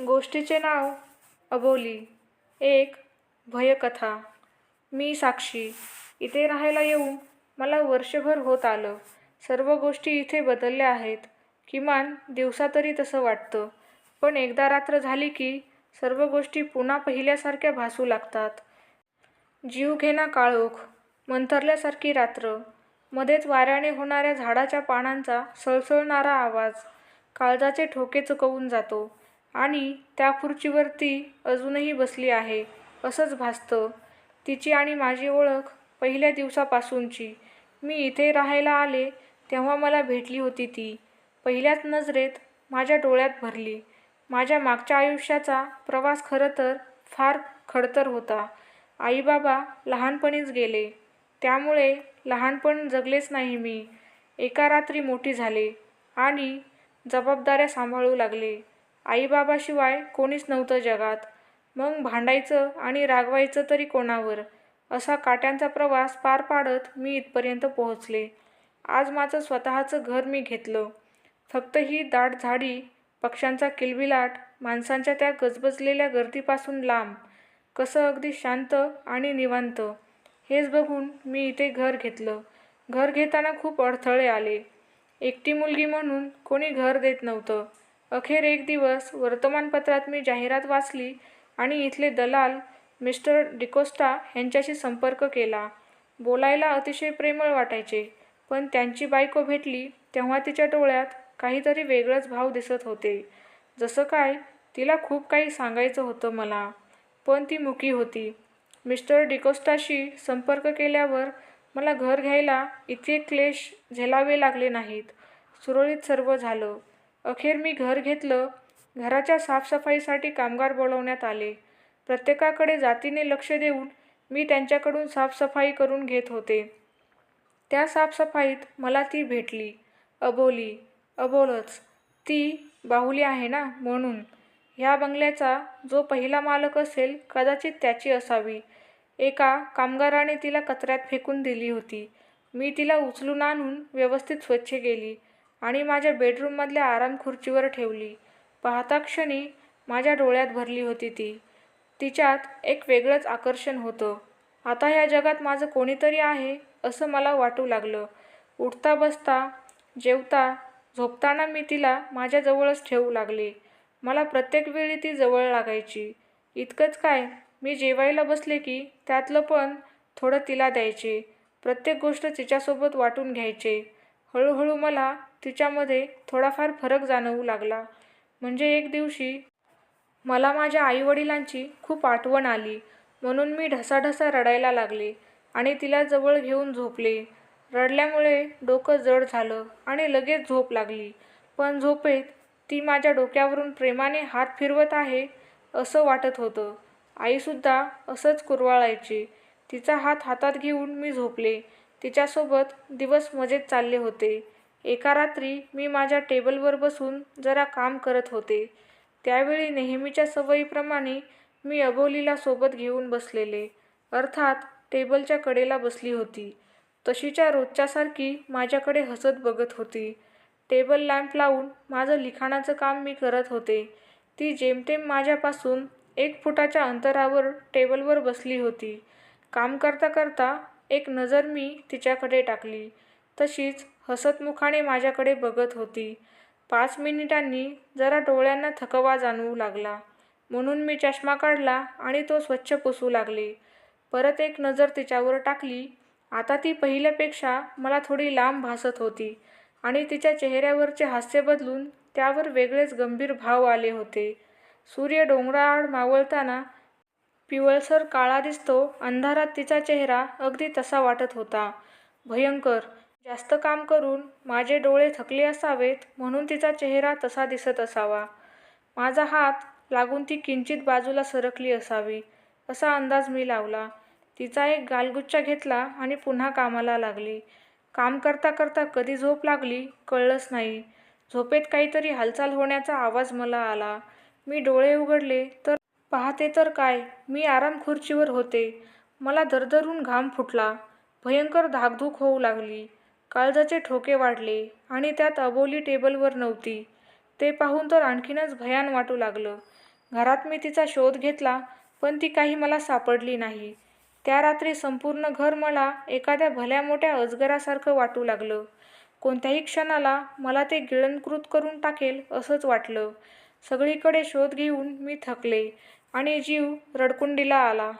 गोष्टीचे नाव अबोली. एक भयकथा. मी साक्षी. इथे राहायला येऊन मला वर्षभर होत आलं. सर्व गोष्टी इथे बदलल्या आहेत. किमान दिवसा तरी तसं वाटतं. पण एकदा रात्र झाली की सर्व गोष्टी पुन्हा पहिल्यासारख्या भासू लागतात. जीवघेणा काळोख. मंथरल्यासारखी रात्र. मध्येच वाऱ्याने होणाऱ्या झाडाच्या पानांचा सळसळणारा आवाज. काळजाचे ठोके चुकवून जातो. आणि त्या खुर्चीवर ती अजूनही बसली आहे. असंच भासतं. तिची आणि माझी ओळख पहिल्या दिवसापासूनची. मी इथे राहायला आले तेव्हा मला भेटली होती ती. पहिल्याच नजरेत माझ्या डोळ्यात भरली. माझ्या मागच्या आयुष्याचा प्रवास खरं तर फार खडतर होता. आईबाबा लहानपणीच गेले. त्यामुळे लहानपण जगलेच नाही मी. एका रात्री मोठी झाले आणि जबाबदाऱ्या सांभाळू लागले. आईबाबाशिवाय कोणीच नव्हतं जगात. मग भांडायचं आणि रागवायचं तरी कोणावर? असा काट्यांचा प्रवास पार पाडत मी इथपर्यंत पोहोचले. आज माझं स्वतःचं घर मी घेतलं. फक्त ही दाट झाडी पक्ष्यांचा किलबिलाट माणसांच्या त्या गजबजलेल्या गर्दीपासून लांब. कसं अगदी शांत आणि निवांत. हेच बघून मी इथे घर घेतलं. घर घेताना खूप अडथळे आले. एकटी मुलगी म्हणून कोणी घर देत नव्हतं. अखेर एक दिवस वर्तमानपत्रात मी जाहिरात वाचली आणि इथले दलाल मिस्टर डिकोस्टा यांच्याशी संपर्क केला. बोलायला अतिशय प्रेमळ वाटायचे पण त्यांची बायको भेटली तेव्हा तिच्या डोळ्यात काहीतरी वेगळंच भाव दिसत होते. जसं काय तिला खूप काही सांगायचं होतं मला पण ती मुकी होती. मिस्टर डिकोस्टाशी संपर्क केल्यावर मला घर घ्यायला इतके क्लेश झेलावे लागले नाहीत. सुरळीत सर्व झालं. अखेर मी घर घेतलं. घराच्या साफसफाईसाठी कामगार बोलवण्यात आले. प्रत्येकाकडे जातीने लक्ष देऊन मी त्यांच्याकडून साफसफाई करून घेत होते. त्या साफसफाईत मला ती भेटली. अबोली. अबोलच. ती बाहुली आहे ना म्हणून. ह्या बंगल्याचा जो पहिला मालक असेल कदाचित त्याची असावी. एका कामगाराने तिला कचऱ्यात फेकून दिली होती. मी तिला उचलून आणून व्यवस्थित स्वच्छ केली. आणि माझ्या बेडरूममधल्या आराम खुर्चीवर ठेवली. पाहता क्षणी माझ्या डोळ्यात भरली होती ती. तिच्यात एक वेगळंच आकर्षण होतं. आता ह्या जगात माझं कोणीतरी आहे असं मला वाटू लागलं. उठता बसता जेवता झोपताना मी तिला माझ्याजवळच ठेवू लागले. मला प्रत्येक वेळी ती जवळ लागायची. इतकंच काय मी जेवायला बसले की त्यातलं पण थोडं तिला द्यायचे. प्रत्येक गोष्ट तिच्यासोबत वाटून घ्यायचे. हळूहळू मला तिच्यामध्ये थोडाफार फरक जाणवू लागला. म्हणजे एक दिवशी मला माझ्या आईवडिलांची खूप आठवण आली. म्हणून मी ढसाढसा रडायला लागले आणि तिला जवळ घेऊन झोपले. रडल्यामुळे डोकं जड झालं आणि लगेच झोप लागली. पण झोपेत ती माझ्या डोक्यावरून प्रेमाने हात फिरवत आहे असं वाटत होतं. आईसुद्धा असंच कुरवाळायची. तिचा हात हातात घेऊन मी झोपले. तिच्यासोबत दिवस मजेत चालले होते. एका रात्री मी माझ्या टेबलवर बसून जरा काम करत होते. त्यावेळी नेहमीच्या सवयीप्रमाणे मी अबोलीला सोबत घेऊन बसलेले. अर्थात टेबलच्या कडेला बसली होती. तशीच्या रोजच्यासारखी माझ्याकडे हसत बघत होती. टेबल लॅम्प लावून माझं लिखाणाचं काम मी करत होते. ती जेमतेम माझ्यापासून एक फुटाच्या अंतरावर टेबलवर बसली होती. काम करता करता एक नजर मी तिच्याकडे टाकली. तशीच हसतमुखाने माझ्याकडे बघत होती. पाच मिनिटांनी जरा डोळ्यांना थकवा जाणवू लागला. म्हणून मी चष्मा काढला आणि तो स्वच्छ पुसू लागले. परत एक नजर तिच्यावर टाकली. आता ती पहिल्यापेक्षा मला थोडी लांब भासत होती आणि तिच्या चेहऱ्यावरचे हास्य बदलून त्यावर वेगळेच गंभीर भाव आले होते. सूर्य डोंगराआड मावळताना पिवळसर काळा दिसतो अंधारात तिचा चेहरा अगदी तसा वाटत होता. भयंकर जास्त काम करून माझे डोळे थकले असावेत म्हणून तिचा चेहरा तसा दिसत असावा. माझा हात लागून ती किंचित बाजूला सरकली असावी असा अंदाज मी लावला. तिचा एक गालगुच्चा घेतला आणि पुन्हा कामाला लागली. काम करता करता कधी झोप लागली कळलंच नाही. झोपेत काहीतरी हालचाल होण्याचा आवाज मला आला. मी डोळे उघडले तर पाहते तर काय? मी आराम खुर्चीवर होते. मला दरदरून घाम फुटला. भयंकर धाकधूक होऊ लागली. काळजाचे ठोके वाढले आणि त्यात अबोली टेबलवर नव्हती. ते पाहून तर आणखीनच भयान वाटू लागलं. घरात मी तिचा शोध घेतला पण ती काही मला सापडली नाही. त्या रात्री संपूर्ण घर मला एखाद्या भल्या मोठ्या अजगरासारखं वाटू लागलं. कोणत्याही क्षणाला मला ते गिळंकृत करून टाकेल असंच वाटलं. सगळीकडे शोध घेऊन मी थकले आणि जीव रडकुंडीला आला.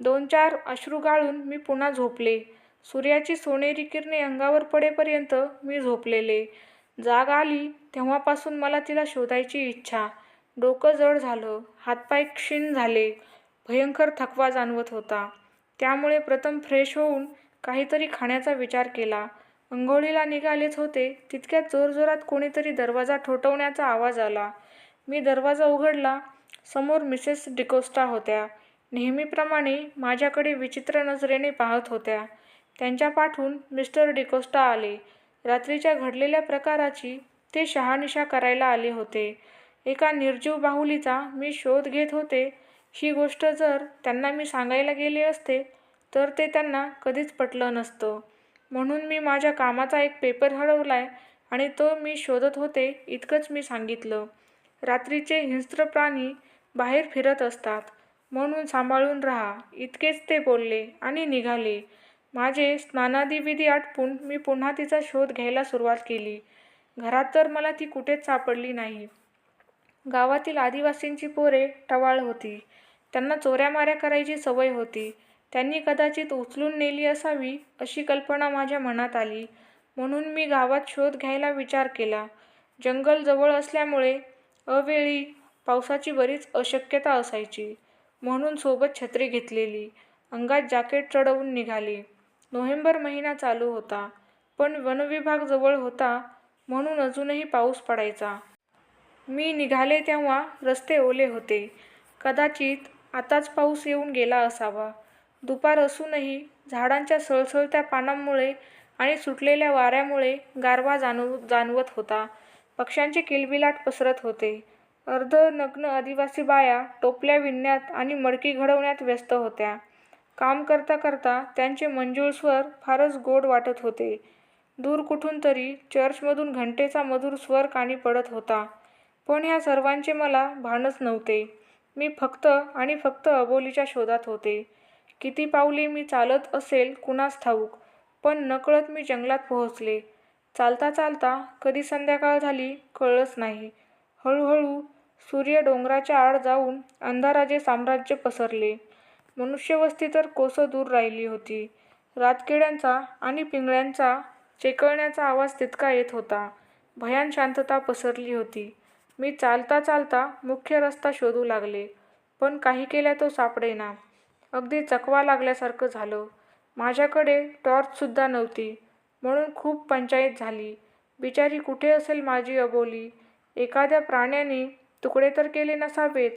दोन चार अश्रू गाळून मी पुन्हा झोपले. सूर्याची सोनेरी किरणे अंगावर पडेपर्यंत मी झोपलेले. जाग आली तेव्हापासून मला तिला शोधायची इच्छा. डोकं जड झालं हातपाय क्षीण झाले भयंकर थकवा जाणवत होता. त्यामुळे प्रथम फ्रेश होऊन काहीतरी खाण्याचा विचार केला. अंघोळीला निघालेच होते तितक्यात जोरजोरात कोणीतरी दरवाजा ठोठवण्याचा आवाज आला. मी दरवाजा उघडला समोर मिसेस डिकोस्टा होत्या. नेहमीप्रमाणे माझ्याकडे विचित्र नजरेने पाहत होत्या. त्यांच्या पाठून मिस्टर डिकोस्टा आले. रात्रीच्या घडलेल्या प्रकाराची ते शहानिशा करायला आले होते. एका निर्जीव बाहुलीचा मी शोध घेत होते. ही गोष्ट जर त्यांना मी सांगायला गेले असते तर ते त्यांना कधीच पटलं नसतं. म्हणून मी माझ्या कामाचा एक पेपर हरवलाय आणि तो मी शोधत होते इतकंच मी सांगितलं. रात्रीचे हिंस्त्र प्राणी बाहेर फिरत असतात. म्हणून सांभाळून राहा. इतकेच ते बोलले आणि निघाले. माझे स्नानादी विधी आटपून मी पुन्हा तिचा शोध घ्यायला सुरुवात केली. घरात तर मला ती कुठेच सापडली नाही. गावातील आदिवासींची पोरे टवाळ होती. त्यांना चोऱ्यामाऱ्या करायची सवय होती. त्यांनी कदाचित उचलून नेली असावी अशी कल्पना माझ्या मनात आली. म्हणून मी गावात शोध घ्यायला विचार केला. जंगल जवळ असल्यामुळे अवेळी पावसाची बरीच अशक्यता असायची. म्हणून सोबत छत्री घेतलेली. अंगात जॅकेट चढवून निघाले. नोव्हेंबर महिना चालू होता पण वनविभाग जवळ होता म्हणून अजूनही पाऊस पडायचा. मी निघाले तेव्हा रस्ते ओले होते. कदाचित आताच पाऊस येऊन गेला असावा. दुपार असूनही झाडांच्या सळसळत्या पानांमुळे आणि सुटलेल्या वाऱ्यामुळे गारवा जाणव जाणवत होता. पक्ष्यांचे किलबिलाट पसरत होते. अर्धनग्न आदिवासी बाया टोपल्या विणण्यात आणि मडकी घडवण्यात व्यस्त होत्या. काम करता करता त्यांचे मंजूळ स्वर फारच गोड वाटत होते. दूर कुठून तरी चर्चमधून घंटेचा मधुर स्वर कानी पडत होता. पण ह्या सर्वांचे मला भानच नव्हते. मी फक्त आणि फक्त अबोलीच्या शोधात होते. किती पावले मी चालत असेल कुणास ठाऊक पण नकळत मी जंगलात पोहोचले. चालता चालता कधी संध्याकाळ झाली कळलंच नाही. हळूहळू सूर्य डोंगराच्या आड जाऊन अंधाराचे साम्राज्य पसरले. मनुष्यवस्ती तर कोसं दूर राहिली होती. रातकिड्यांचा आणि पिंगळ्यांचा चेकळण्याचा आवाज तितका येत होता. भयान शांतता पसरली होती. मी चालता चालता मुख्य रस्ता शोधू लागले पण काही केल्या तो सापडेना. अगदी चकवा लागल्यासारखं झालं. माझ्याकडे टॉर्चसुद्धा नव्हती. म्हणून खूप पंचायत झाली. बिचारी कुठे असेल माझी अबोली? एखाद्या प्राण्याने तुकडे तर केले नसावेत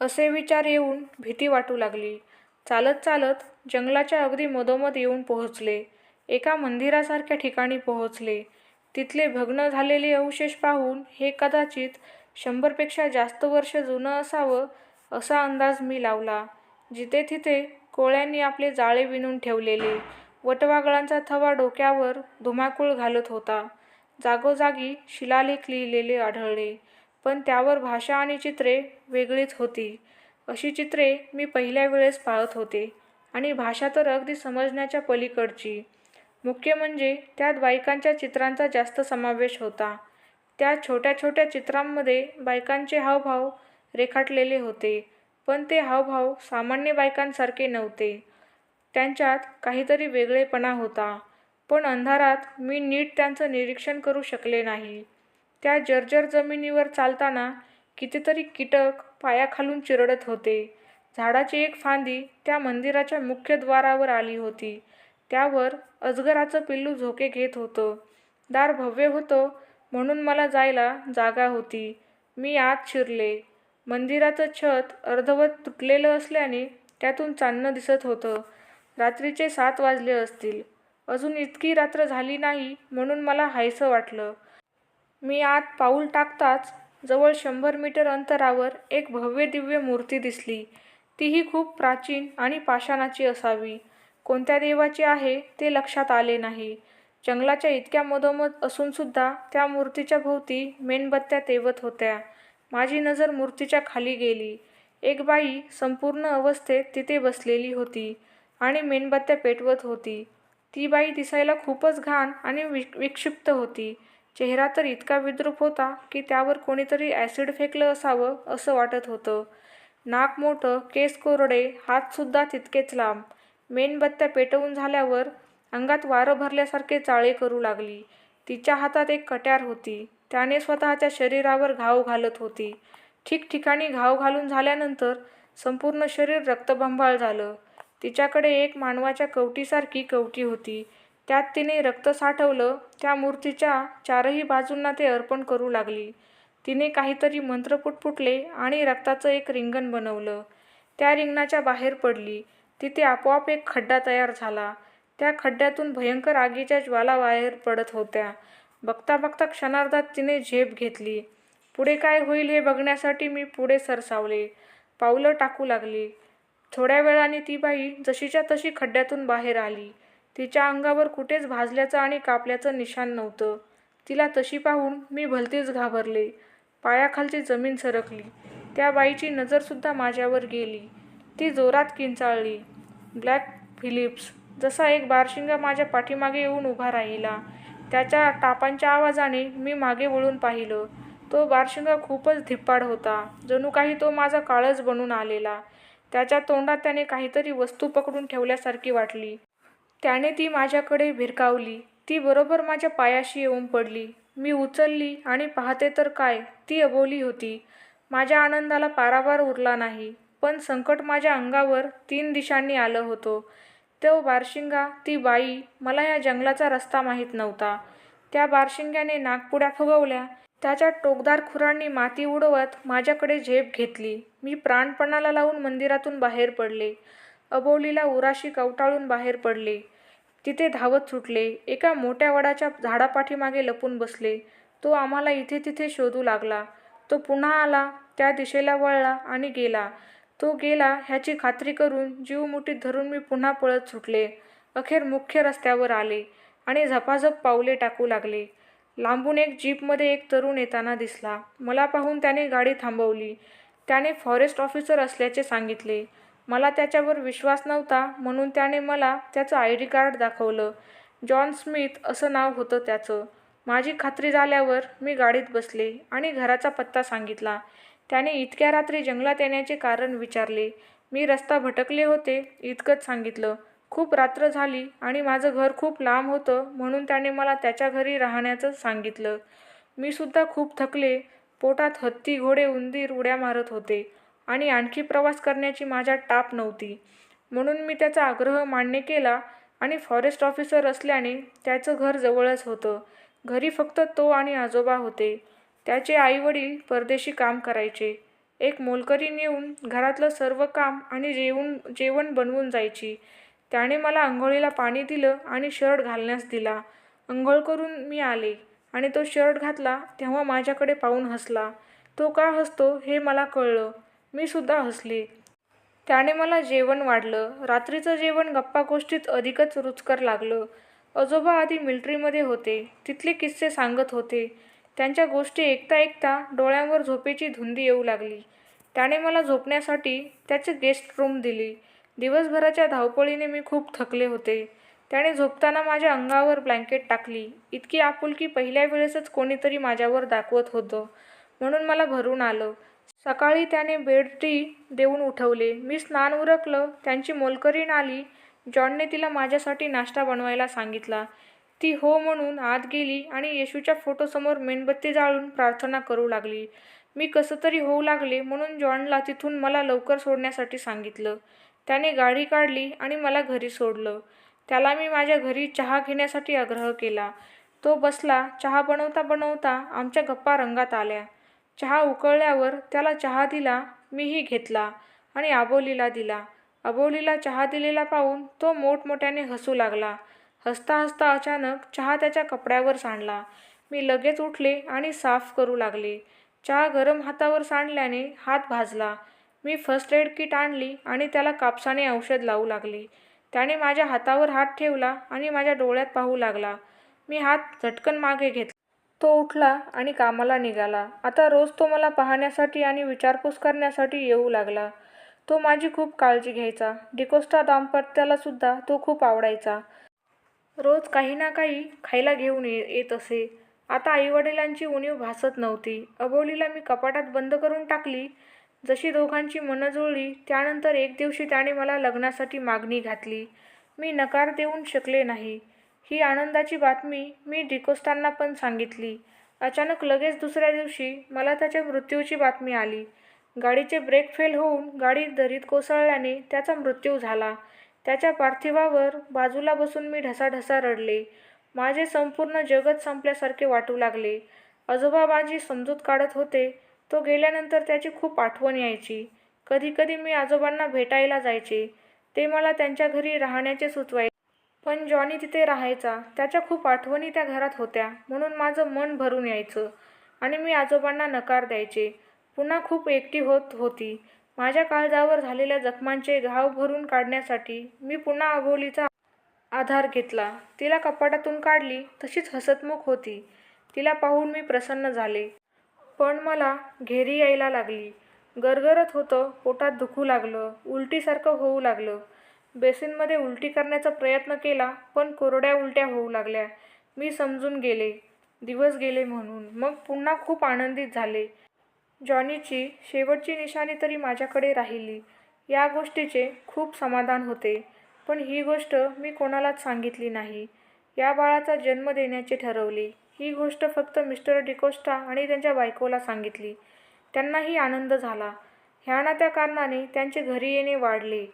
असे विचार येऊन भीती वाटू लागली. चालत चालत जंगलाच्या अगदी मधोमध येऊन पोहोचले. एका मंदिरासारख्या ठिकाणी पोहोचले. तिथले भग्न झालेले अवशेष पाहून हे कदाचित शंभरपेक्षा जास्त वर्ष जुनं असावं असा अंदाज मी लावला. जिथे तिथे कोळ्यांनी आपले जाळे विणून ठेवलेले. वटवागळांचा थवा डोक्यावर धुमाकूळ घालत होता. जागोजागी शिलालेख लिहिलेले आढळले. पण त्यावर भाषा आणि चित्रे वेगळीच होती. अशी चित्रे मी पहिल्या वेळेस पाहत होते आणि भाषा तर अगदी समजण्याच्या पलीकडची. मुख्य म्हणजे त्यात बायकांच्या चित्रांचा जास्त समावेश होता. त्या छोट्या छोट्या चित्रांमध्ये बायकांचे हावभाव रेखाटलेले होते पण ते हावभाव सामान्य बायकांसारखे नव्हते. त्यांच्यात काहीतरी वेगळेपणा होता पण अंधारात मी नीट त्यांचं निरीक्षण करू शकले नाही. त्या जर्जर जमिनीवर चालताना कितीतरी कीटक पायाखालून चिरडत होते. झाडाची एक फांदी त्या मंदिराच्या मुख्य द्वारावर आली होती. त्यावर अजगराचं पिल्लू झोके घेत होतं. दार भव्य होतं म्हणून मला जायला जागा होती. मी आत शिरले. मंदिराचं छत अर्धवट तुटलेलं असल्याने त्यातून चांदणं दिसत होतं. रात्रीचे सात वाजले असतील. अजून इतकी रात्र झाली नाही म्हणून मला हायसं वाटलं. मी आत पाऊल टाकताच जवळ शंभर मीटर अंतरावर एक भव्य दिव्य मूर्ती दिसली. तीही खूप प्राचीन आणि पाषाणाची असावी. कोणत्या देवाची आहे ते लक्षात आले नाही. जंगलाच्या इतक्या मधोमध असूनसुद्धा त्या मूर्तीच्या भोवती मेणबत्त्या तेवत होत्या. माझी नजर मूर्तीच्या खाली गेली. एक बाई संपूर्ण अवस्थेत तिथे बसलेली होती आणि मेणबत्त्या पेटवत होती. ती बाई दिसायला खूपच घाण आणि वि विक्षिप्त होती. चेहरा तर इतका विद्रूप होता की त्यावर कोणीतरी ॲसिड फेकलं असावं असं वाटत होतं. नाक मोठं केस कोरडे हातसुद्धा तितकेच लांब. मेणबत्त्या पेटवून झाल्यावर अंगात वारं भरल्यासारखे चाळे करू लागली. तिच्या हातात एक कट्यार होती. त्याने स्वतःच्या शरीरावर घाव घालत होती. ठिकठिकाणी घाव घालून झाल्यानंतर संपूर्ण शरीर रक्तबंबाळ झालं. तिच्याकडे एक मानवाच्या कवटीसारखी कवटी होती. त्यात तिने रक्त साठवलं त्या मूर्तीच्या चारही बाजूंना ते अर्पण करू लागली. तिने काहीतरी मंत्र पुटपुटले आणि रक्ताचं एक रिंगण बनवलं. त्या रिंगणाच्या बाहेर पडली. तिथे आपोआप एक खड्डा तयार झाला. त्या खड्ड्यातून भयंकर आगीच्या ज्वाला बाहेर पडत होत्या. बघता बघता क्षणार्धात तिने झेप घेतली. पुढे काय होईल हे बघण्यासाठी मी पुढे सरसावले. पावलं टाकू लागली. थोड्या वेळाने ती बाई जशीच्या तशी खड्ड्यातून बाहेर आली. तिच्या अंगावर कुठेच भाजल्याचं आणि कापल्याचं निशाण नव्हतं. तिला तशी पाहून मी भलतीच घाबरले. पायाखालची जमीन सरकली. त्या बाईची नजरसुद्धा माझ्यावर गेली. ती जोरात किंचाळली. ब्लॅक फिलिप्स जसा एक बारशिंगा माझ्या पाठीमागे येऊन उभा राहिला. त्याच्या टापांच्या आवाजाने मी मागे वळून पाहिलं. तो बारशिंगा खूपच धिप्पाड होता. जणू काही तो माझा काळच बनून आलेला. त्याच्या तोंडात त्याने काहीतरी वस्तू पकडून ठेवल्यासारखी वाटली. त्याने ती माझ्याकडे भिरकावली. ती बरोबर माझ्या पायाशी येऊन पडली. मी उचलली आणि पाहते तर काय ती अबोली होती. माझ्या आनंदाला पारावार उरला नाही पण संकट माझ्या अंगावर तीन दिशांनी आलं होतं. तो बारशिंगा ती बाई मला या जंगलाचा रस्ता माहीत नव्हता. त्या बारशिंग्याने नागपुड्या फुगवल्या. त्याच्या टोकदार खुरांनी माती उडवत माझ्याकडे झेप घेतली. मी प्राणपणाला लावून मंदिरातून बाहेर पडले. अबोलीला उराशी कवटाळून बाहेर पडले. तिथे धावत सुटले. एका मोठ्या वडाच्या झाडापाठीमागे लपून बसले. तो आम्हाला इथे तिथे शोधू लागला. तो पुन्हा आला त्या दिशेला वळला आणि गेला. तो गेला ह्याची खात्री करून जीव मुठीत धरून मी पुन्हा पळत सुटले. अखेर मुख्य रस्त्यावर आले आणि झपाझप पावले टाकू लागले. लांबून एक जीपमध्ये एक तरुण येताना दिसला. मला पाहून त्याने गाडी थांबवली. त्याने फॉरेस्ट ऑफिसर असल्याचे सांगितले. मला त्याच्यावर विश्वास नव्हता म्हणून त्याने मला त्याचं आय डी कार्ड दाखवलं. जॉन स्मिथ असं नाव होतं त्याचं. माझी खात्री झाल्यावर मी गाडीत बसले आणि घराचा पत्ता सांगितला. त्याने इतक्या रात्री जंगलात येण्याचे कारण विचारले. मी रस्ता भटकले होते इतकंच सांगितलं. खूप रात्र झाली आणि माझं घर खूप लांब होतं म्हणून त्याने मला त्याच्या घरी राहण्याचं सांगितलं. मी सुद्धा खूप थकले. पोटात हत्ती घोडे उंदीर उड्या मारत होते. आणि आणखी प्रवास करण्याची माझ्यात टाप नव्हती. म्हणून मी त्याचा आग्रह मान्य केला आणि फॉरेस्ट ऑफिसर असल्याने त्याचं घर जवळच होतं. घरी फक्त तो आणि आजोबा होते. त्याचे आईवडील परदेशी काम करायचे. एक मोलकरी येऊन घरातलं सर्व काम आणि जेवण जेवण बनवून जायची. त्याने मला आंघोळीला पाणी दिलं आणि शर्ट घालण्यास दिला. अंघोळ करून मी आले आणि तो शर्ट घातला तेव्हा माझ्याकडे पाहून हसला. तो का हसतो हे मला कळलं. मी सुद्धा हसले. त्याने मला जेवण वाढलं. रात्रीचं जेवण गप्पा गोष्टीत अधिकच रुचकर लागलं. आजोबा आधी मिल्ट्रीमध्ये होते. तिथले किस्से सांगत होते. त्यांच्या गोष्टी ऐकता ऐकता डोळ्यांवर झोपेची धुंदी येऊ लागली. त्याने मला झोपण्यासाठी त्याचे गेस्ट रूम दिली. दिवसभराच्या धावपळीने मी खूप थकले होते. त्याने झोपताना माझ्या अंगावर ब्लँकेट टाकली. इतकी आपुलकी पहिल्या वेळेसच कोणीतरी माझ्यावर दाखवत होतं. म्हणून मला भरून आलं. सकाळी त्याने बेडटी देऊन उठवले. मी स्नान उरकलं त्यांची मोलकरीण आली जॉनने तिला माझ्यासाठी नाश्ता बनवायला सांगितला. ती हो म्हणून आत गेली आणि येशूच्या फोटोसमोर मेणबत्ती जाळून प्रार्थना करू लागली. मी कसं तरी होऊ लागले म्हणून जॉनला तिथून मला लवकर सोडण्यासाठी सांगितलं. त्याने गाडी काढली आणि मला घरी सोडलं. त्याला मी माझ्या घरी चहा घेण्यासाठी आग्रह केला. तो बसला. चहा बनवता बनवता आमच्या गप्पा रंगात आल्या. चहा उकळल्यावर त्याला चहा दिला मीही घेतला आणि आबोलीला दिला. अबोलीला चहा दिलेला पाहून तो मोठमोठ्याने हसू लागला. हसता हसता अचानक चहा त्याच्या कपड्यावर सांडला. मी लगेच उठले आणि साफ करू लागले. चहा गरम हातावर सांडल्याने हात भाजला. मी फर्स्ट एड किट आणली आणि त्याला कापसाने औषध लावू लागले. त्याने माझ्या हातावर हात ठेवला आणि माझ्या डोळ्यात पाहू लागला. मी हात झटकन मागे घेतला. तो उठला आणि कामाला निघाला. आता रोज तो मला पाहण्यासाठी आणि विचारपूस करण्यासाठी येऊ लागला. तो माझी खूप काळजी घ्यायचा. डिकोस्टा दाम्पत्यालासुद्धा तो खूप आवडायचा. रोज काही ना काही खायला घेऊन ये येत असे. आता आईवडिलांची उणीव भासत नव्हती. अबोलीला मी कपाटात बंद करून टाकली. जशी दोघांची मनं जुळली त्यानंतर एक दिवशी त्याने मला लग्नासाठी मागणी घातली. मी नकार देऊन शकले नाही. ही आनंदाची बातमी मी डिकोस्टांना पण सांगितली. अचानक लगेच दुसऱ्या दिवशी मला त्याच्या मृत्यूची बातमी आली. गाडीचे ब्रेक फेल होऊन गाडी दरीत कोसळल्याने त्याचा मृत्यू झाला. त्याच्या पार्थिवावर बाजूला बसून मी ढसाढसा रडले. माझे संपूर्ण जगत संपल्यासारखे वाटू लागले. आजोबा माझी समजूत काढत होते. तो गेल्यानंतर त्याची खूप आठवण यायची. कधीकधी मी आजोबांना भेटायला जायचे. ते मला त्यांच्या घरी राहण्याचे सुचवायचे. पण जॉनी तिथे राहायचा. त्याच्या खूप आठवणी त्या घरात होत्या. म्हणून माझं मन भरून यायचं. आणि मी आजोबांना नकार द्यायचे. पुन्हा खूप एकटी होत होती. माझ्या काळजावर झालेल्या जखमांचे घाव भरून काढण्यासाठी मी पुन्हा अबोलीचा आधार घेतला. तिला कपाटातून काढली. तशीच हसतमुख होती. तिला पाहून मी प्रसन्न झाले. पण मला घेरी यायला लागली. गरगरत होतं. पोटात दुखू लागलं. उलटीसारखं होऊ लागलं. बेसिनमध्ये उलटी करण्याचा प्रयत्न केला पण कोरड्या उलट्या होऊ लागल्या. मी समजून गेले. दिवस गेले म्हणून. मग पुन्हा खूप आनंदित झाले. जॉनीची शेवटची निशाणी तरी माझ्याकडे राहिली. या गोष्टीचे खूप समाधान होते. पण ही गोष्ट मी कोणालाच सांगितली नाही. या बाळाचा जन्म देण्याचे ठरवले. ही गोष्ट फक्त मिस्टर डिकोस्टा आणि त्यांच्या बायकोला सांगितली. त्यांनाही आनंद झाला. ह्या ना त्या कारणाने त्यांचे घरी येणे वाढले.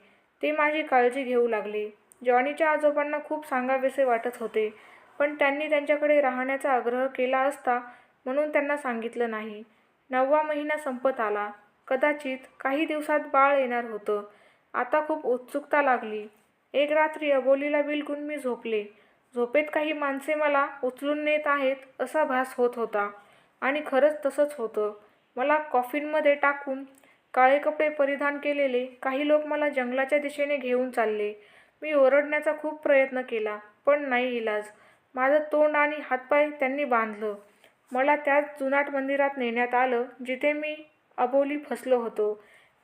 ते माझी काळजी घेऊ लागले. जॉनीच्या आजोबांना खूप सांगावेसे वाटत होते पण त्यांनी त्यांच्याकडे राहण्याचा आग्रह केला असता म्हणून त्यांना सांगितलं नाही. नववा महिना संपत आला. कदाचित काही दिवसात बाळ येणार होतं. आता खूप उत्सुकता लागली. एक रात्री अबोलीला बिलगून मी झोपले. झोपेत काही माणसे मला उचलून नेत आहेत असा भास होत होता. आणि खरंच तसंच होतं. मला कॉफिनमध्ये टाकून काळे कपडे परिधान केलेले काही लोक मला जंगलाच्या दिशेने घेऊन चालले. मी ओरडण्याचा खूप प्रयत्न केला पण नाही इलाज. माझं तोंड आणि हातपाय त्यांनी बांधलं. मला त्याच जुनाट मंदिरात नेण्यात आलं जिथे मी अबोली फसलो होतो.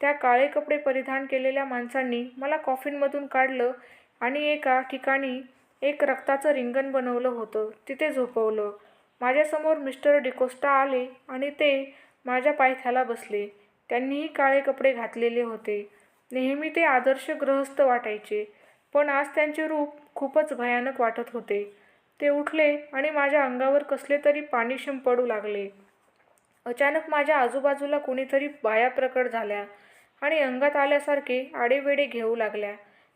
त्या काळे कपडे परिधान केलेल्या माणसांनी मला कॉफिनमधून काढलं आणि एका ठिकाणी एक रक्ताचं रिंगण बनवलं होतं तिथे झोपवलं. माझ्यासमोर मिस्टर डिकोस्टा आले आणि ते माझ्या पायथ्याला बसले. त्यांनीही काळे कपडे घातलेले होते. नेहमी ते आदर्श गृहस्थ वाटायचे. पण आज त्यांचे रूप खूपच भयानक वाटत होते. ते उठले आणि माझ्या अंगावर कसले तरी पाणी शिंपडू लागले. अचानक माझ्या आजूबाजूला कोणीतरी बाया प्रकट झाल्या आणि अंगात आल्यासारखे आडेवेडे घेऊ लागल्या.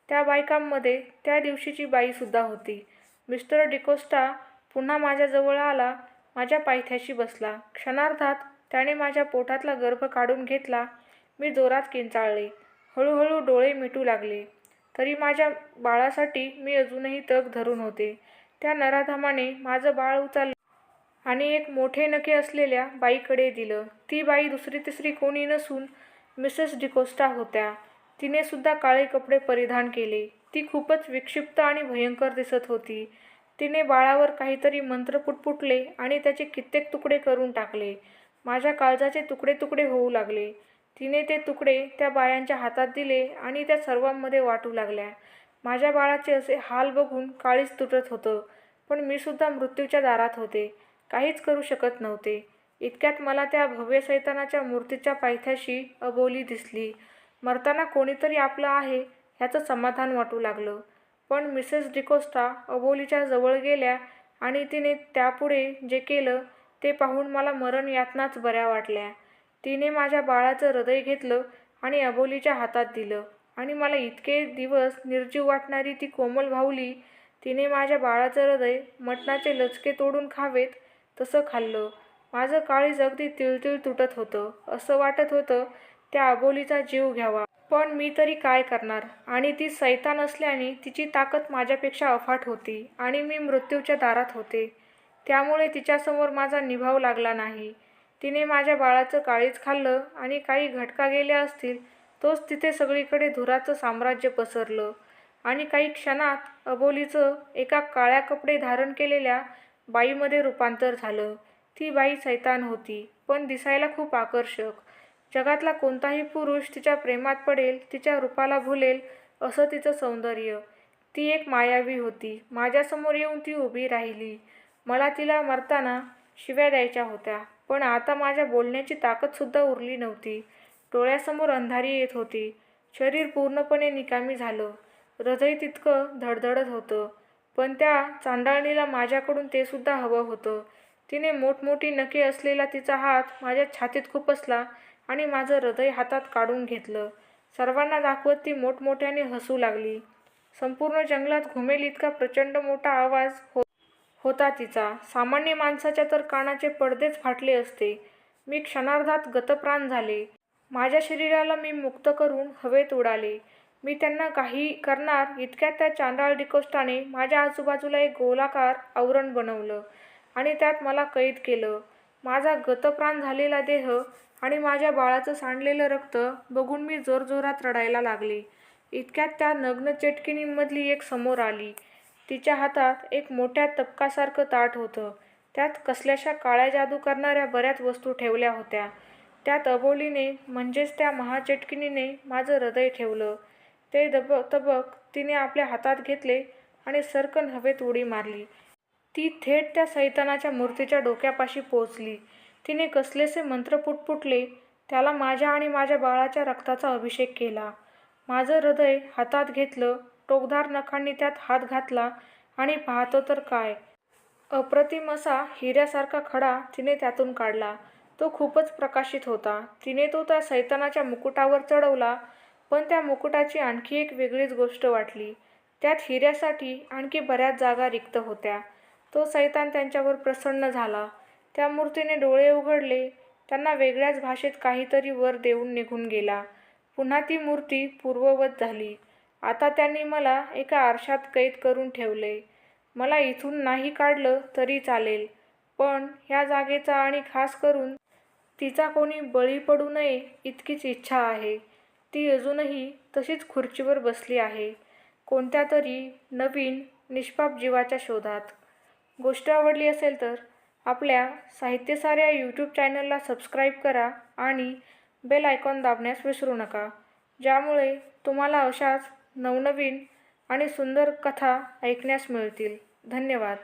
त्या बायकांमध्ये त्या दिवशीची बाईसुद्धा होती. मिस्टर डिकोस्टा पुन्हा माझ्याजवळ आला माझ्या पायथ्याशी बसला. क्षणार्धात त्याने माझ्या पोटातला गर्भ काढून घेतला. मी जोरात किंचाळले. हळूहळू डोळे मिटू लागले. तरी माझ्या बाळासाठी मी अजूनही तग धरून होते. त्या नराधमाने माझं बाळ उचललं आणि एक मोठे नखे असलेल्या बाईकडे दिलं. ती बाई दुसरी तिसरी कोणी नसून मिसेस डिकोस्टा होत्या. तिने सुद्धा काळे कपडे परिधान केले. ती खूपच विक्षिप्त आणि भयंकर दिसत होती. तिने बाळावर काहीतरी मंत्र पुटपुटले आणि त्याचे कित्येक तुकडे करून टाकले. माझ्या काळजाचे तुकडे तुकडे होऊ लागले. तिने ते तुकडे त्या बायांच्या हातात दिले आणि त्या सर्वांमध्ये वाटू लागल्या. माझ्या बाळाचे असे हाल बघून काळीच तुटत होतं पण मी सुद्धा मृत्यूच्या दारात होते. काहीच करू शकत नव्हते. इतक्यात मला त्या भव्य सैतानाच्या मूर्तीच्या पायथ्याशी अबोली दिसली. मरताना कोणीतरी आपलं आहे ह्याचं समाधान वाटू लागलं. पण मिसेस डिकोस्टा अबोलीच्या जवळ गेल्या आणि तिने त्यापुढे जे केलं ते पाहून मला मरण यातनाच बऱ्या वाटल्या. तिने माझ्या बाळाचं हृदय घेतलं आणि अबोलीच्या हातात दिलं. आणि मला इतके दिवस निर्जीव वाटणारी ती कोमल भाऊली तिने माझ्या बाळाचं हृदय मटणाचे लचके तोडून खावेत तसं खाल्लं. माझं काळीज अगदी तिळतिळ तुटत होतं. असं वाटत होतं त्या अबोलीचा जीव घ्यावा. पण मी तरी काय करणार? आणि ती सैतान असल्याने तिची ताकद माझ्यापेक्षा अफाट होती आणि मी मृत्यूच्या दारात होते. त्यामुळे तिच्यासमोर माझा निभाव लागला नाही. तिने माझ्या बाळाचं काळीज खाल्लं आणि काही घटका गेल्या असतील तोच तिथे सगळीकडे धुराचं साम्राज्य पसरलं. आणि काही क्षणात अबोलीचं एका काळ्या कपडे धारण केलेल्या बाईमध्ये रूपांतर झालं. ती बाई सैतान होती पण दिसायला खूप आकर्षक. जगातला कोणताही पुरुष तिच्या प्रेमात पडेल तिच्या रूपाला भुलेल असं तिचं सौंदर्य. ती एक मायावी होती. माझ्यासमोर येऊन ती उभी राहिली. मला तिला मरताना शिव्या द्यायच्या होत्या. पण आता माझ्या बोलण्याची ताकदसुद्धा उरली नव्हती. डोळ्यासमोर अंधारी येत होती. शरीर पूर्णपणे निकामी झालं. हृदय तितकं धडधडत होतं. पण त्या चांदाळणीला माझ्याकडून ते सुद्धा हवं होतं. तिने मोठमोठी नके असलेला तिचा हात माझ्या छातीत खुपसला आणि माझं हृदय हातात काढून घेतलं. सर्वांना दाखवत ती मोठमोठ्याने हसू लागली. संपूर्ण जंगलात घुमेल इतका प्रचंड मोठा आवाज हो होता तिचा. सामान्य माणसाच्या तर कानाचे पडदेच फाटले असते. मी क्षणार्धात गतप्राण झाले. माझ्या शरीराला मी मुक्त करून हवेत उडाले. मी त्यांना काही करणार इतक्यात त्या चांडाळ डिकोष्टाने माझ्या आजूबाजूला एक गोलाकार आवरण बनवलं आणि त्यात मला कैद केलं. माझा गतप्राण झालेला देह आणि माझ्या बाळाचं सांडलेलं रक्त बघून मी जोरजोरात रडायला लागले. इतक्यात त्या नग्न चेटकिणींमधली एक समोर आली. तिच्या हातात एक मोठ्या तपकासारखं ताट होतं. त्यात कसल्याशा काळ्या जादू करणाऱ्या बऱ्याच वस्तू ठेवल्या होत्या. त्यात अबोलीने म्हणजेच त्या महाचेटकिनीने माझं हृदय ठेवलं. ते दब तबक तिने आपल्या हातात घेतले आणि सरकन हवेत उडी मारली. ती थेट त्या सैतानाच्या मूर्तीच्या डोक्यापाशी पोचली तिने कसलेसे मंत्र पुटपुटले त्याला माझ्या आणि माझ्या बाळाच्या रक्ताचा अभिषेक केला. माझं हृदय हातात घेतलं टोकदार नखांनी त्यात हात घातला आणि पाहतो तर काय. अप्रतिम असा हिऱ्यासारखा खडा तिने त्यातून काढला. तो खूपच प्रकाशित होता. तिने तो त्या सैतानाच्या मुकुटावर चढवला पण त्या मुकुटाची आणखी एक वेगळीच गोष्ट वाटली. त्यात हिऱ्यासाठी आणखी बऱ्याच जागा रिक्त होत्या. तो सैतान त्यांच्यावर प्रसन्न झाला. त्या मूर्तीने डोळे उघडले. त्यांना वेगळ्याच भाषेत काहीतरी वर देऊन निघून गेला. पुन्हा ती मूर्ती पूर्ववत झाली. आता त्यांनी मला एका आरशात कैद करून ठेवले. मला इथून नाही काढलं तरी चालेल पण ह्या जागेचा आणि खास करून तिचा कोणी बळी पडू नये इतकीच इच्छा आहे. ती अजूनही तशीच खुर्चीवर बसली आहे कोणत्या तरी नवीन निष्पाप जीवाच्या शोधात. गोष्ट आवडली असेल तर आपल्या साहित्यसाऱ्या यूट्यूब चॅनलला सबस्क्राईब करा आणि बेल आयकॉन दाबण्यास विसरू नका ज्यामुळे तुम्हाला अशाच नवनवीन आणि सुंदर कथा ऐकण्यास मिळतील. धन्यवाद.